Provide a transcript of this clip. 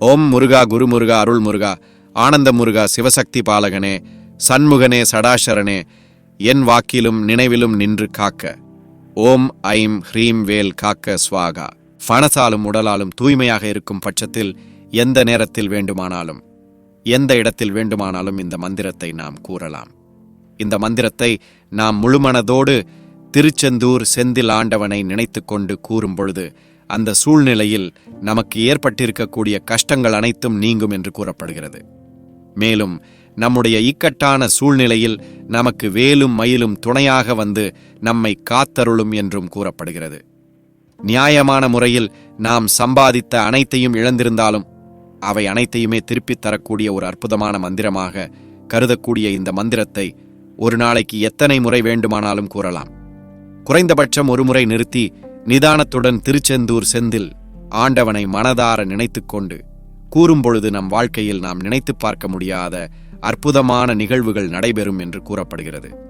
ஓம் முருகா குரு முருகா அருள் முருகா. ஆனந்த முருகா சிவசக்தி பாலகனே. சண்முகனே சடாசரனே என் வாக்கிலும் நினைவிலும் நின்று காக்க. ஓம் ஐம் ஹ்ரீம் வேல் காக்க ஸ்வாகா பணத்தாலும் உடலாலும் தூய்மையாக இருக்கும் பட்சத்தில் எந்த நேரத்தில் வேண்டுமானாலும் எந்த இடத்தில் வேண்டுமானாலும் இந்த மந்திரத்தை நாம் கூறலாம். இந்த மந்திரத்தை நாம் முழுமனதோடு திருச்செந்தூர் செந்தில் ஆண்டவனை நினைத்துக்கொண்டு கூறும் பொழுது அந்த சூழ்நிலையில் நமக்கு ஏற்பட்டிருக்கக்கூடிய கஷ்டங்கள் அனைத்தும் நீங்கும் என்று கூறப்படுகிறது. மேலும் நம்முடைய இக்கட்டான சூழ்நிலையில் நமக்கு வேலும் மயிலும் துணையாக வந்து நம்மை காத்தருளும் என்றும் கூறப்படுகிறது. நியாயமான முறையில் நாம் சம்பாதித்த அனைத்தையும் இழந்திருந்தாலும் அவை அனைத்தையுமே திருப்பித் தரக்கூடிய ஒரு அற்புதமான மந்திரமாக கருதக்கூடிய இந்த மந்திரத்தை ஒரு நாளைக்கு எத்தனை முறை வேண்டுமானாலும் கூறலாம். குறைந்தபட்சம் ஒரு முறை நிறுத்தி நிதானத்துடன் திருச்செந்தூர் செந்தில் ஆண்டவனை மனதார நினைத்து கொண்டு கூறும்பொழுது நம் வாழ்க்கையில் நாம் நினைத்துப் பார்க்க முடியாத அற்புதமான நிகழ்வுகள் நடைபெறும் என்று கூறப்படுகிறது.